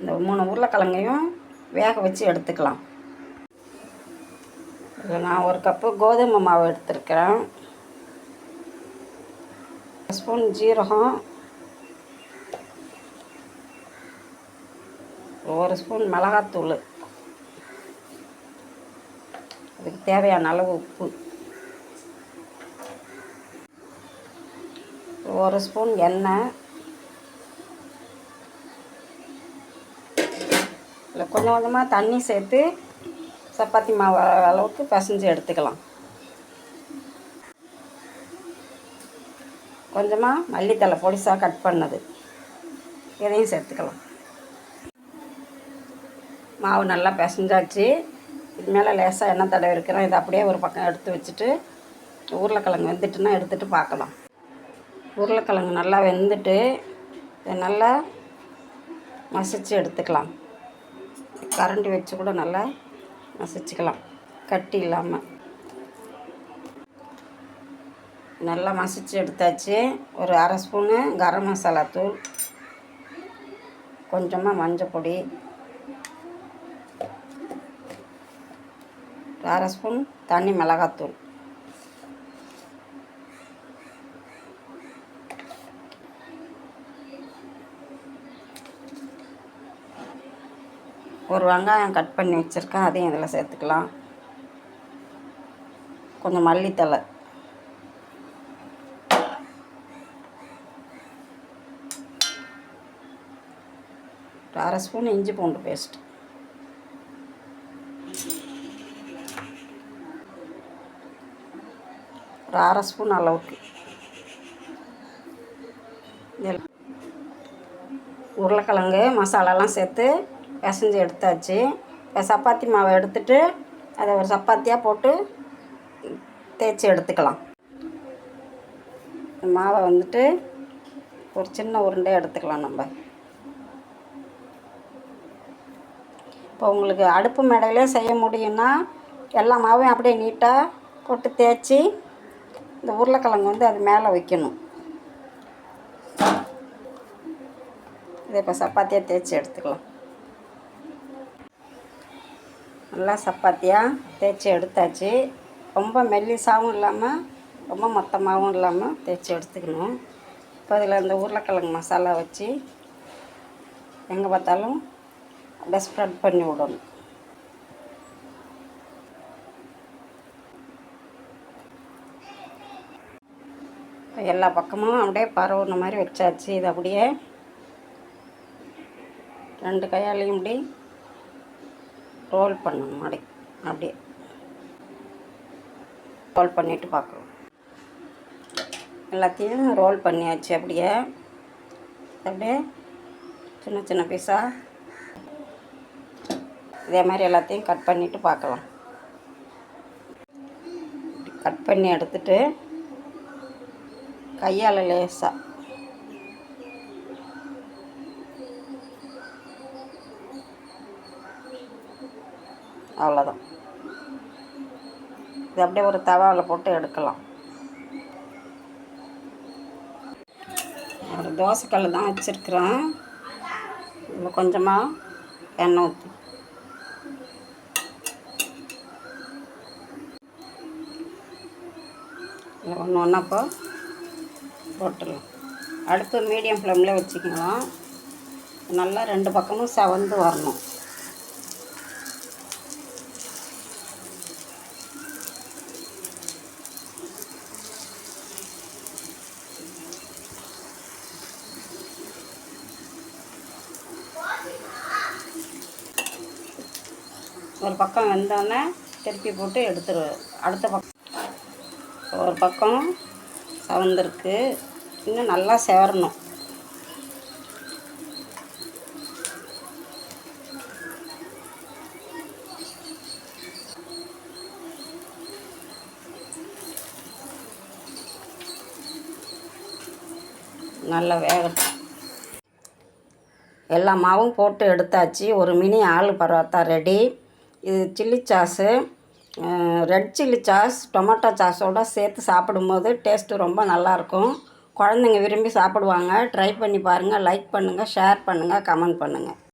இந்த மூணு உருளைக்கிழங்கையும் வேக வச்சு எடுத்துக்கலாம். நான் ஒரு கப்பு கோதுமை மாவு எடுத்துருக்கிறேன். ஸ்பூன் ஜீரகம். ஒரு ஸ்பூன் மிளகாத்தூள். அதுக்கு தேவையான அளவு உப்பு. ஒரு ஸ்பூன் எண்ணெய். கொஞ்சம் கொஞ்சமாக தண்ணி சேர்த்து சப்பாத்தி மாவு அளவுக்கு பிசைஞ்சு எடுத்துக்கலாம். கொஞ்சமாக மல்லித்தலை பொடிசாக கட் பண்ணது. இதையும் சேர்த்துக்கலாம். மாவு நல்லா பிசைஞ்சாச்சு. இது மேலே லேசாக எண்ணெய் தடவை இருக்கிறோம். இதை அப்படியே ஒரு பக்கம் எடுத்து வச்சுட்டு உருளைக்கிழங்கு வெந்துட்டுனா எடுத்துகிட்டு பார்க்கலாம். உருளைக்கிழங்கு நல்லா வெந்துட்டு இதை நல்லா மசித்து எடுத்துக்கலாம். கரண்டி வச்சு கூட நல்லா மசிச்சுக்கலாம். கட்டி இல்லாமல் நல்லா மசிச்சு எடுத்தாச்சு. ஒரு அரை ஸ்பூனு கரம் மசாலா தூள். கொஞ்சமாக மஞ்சள் பொடி. அரை ஸ்பூன் தனி மிளகாத்தூள். ஒரு வெங்காயம் கட் பண்ணி வச்சுருக்கேன் அதையும் இதில் சேர்த்துக்கலாம். கொஞ்சம் மல்லித்தலை அரை ஸ்பூன் இஞ்சி பூண்டு பேஸ்ட் ஒரு அரை ஸ்பூன் அளவுக்கு. உருளைக்கிழங்கு மசாலாலாம் சேர்த்து பிசைஞ்சு எடுத்தாச்சு. இப்போ சப்பாத்தி மாவை எடுத்துட்டு அதை ஒரு சப்பாத்தியாக போட்டு தேய்ச்சி எடுத்துக்கலாம். மாவை வந்துட்டு ஒரு சின்ன உருண்டையாக எடுத்துக்கலாம் நம்ம. இப்போ உங்களுக்கு அடுப்பு மேடையிலே செய்ய முடியும்னா எல்லா மாவையும் அப்படியே நீட்டாக போட்டு தேய்ச்சி இந்த உருளைக்கிழங்கு வந்து அது மேலே வைக்கணும். இதை இப்போ சப்பாத்தியாக தேய்ச்சி எடுத்துக்கலாம். நல்லா சப்பாத்தியாக தேய்ச்சி எடுத்தாச்சு. ரொம்ப மெல்லிசாகவும் இல்லாமல் ரொம்ப மொத்தமாகவும் இல்லாமல் தேய்ச்சி எடுத்துக்கணும். இப்போ அதில் இந்த உருளைக்கிழங்கு மசாலா வச்சு எங்கே பார்த்தாலும் அப்படியே ஸ்ப்ரெட் பண்ணி விடணும். இப்போ எல்லா பக்கமும் அப்படியே பரவுன மாதிரி வச்சாச்சு. இது அப்படியே ரெண்டு கையாலையும் இப்படி ரோல் பண்ணணும் மடை அப்படியே. ரோல் பண்ணிவிட்டு பார்க்கலாம் எல்லாத்தையும் ரோல் பண்ணியாச்சு அப்படியே. அப்படியே சின்ன சின்ன பீஸாக இதே மாதிரி எல்லாத்தையும் கட் பண்ணிவிட்டு பார்க்கலாம். கட் பண்ணி எடுத்துட்டு கையால் லேசாக அவ்வளோதான் இது அப்படியே ஒரு தவாவில் போட்டு எடுக்கலாம். ஒரு தோசைக்கல் தான் வச்சுருக்குறேன். இதில் கொஞ்சமாக எண்ணெய் ஊற்றி இல்லை ஒன்று ஒன்றப்போ போட்டுடலாம். அடுப்பு மீடியம் ஃப்ளேமில் வச்சுக்கலாம். நல்லா ரெண்டு பக்கமும் செவந்து வரணும். ஒரு பக்கம் வெந்தோடனே திருப்பி போட்டு எடுத்துருவேன். அடுத்த பக்கம். ஒரு பக்கம் சவந்திருக்கு. இன்னும் நல்லா சேரணும் நல்லா வேகட்டும். எல்லா மாவும் போட்டு எடுத்தாச்சு. ஒரு மினி ஆள் பரோட்டா ரெடி. இது chilli sauce red chilli sauce tomato சாஸோடு சேர்த்து சாப்பிடும்போது டேஸ்ட்டு ரொம்ப நல்லாயிருக்கும். குழந்தைங்க விரும்பி சாப்பிடுவாங்க. ட்ரை பண்ணி பாருங்கள் லைக் பண்ணுங்கள் ஷேர் பண்ணுங்கள் கமெண்ட் பண்ணுங்கள்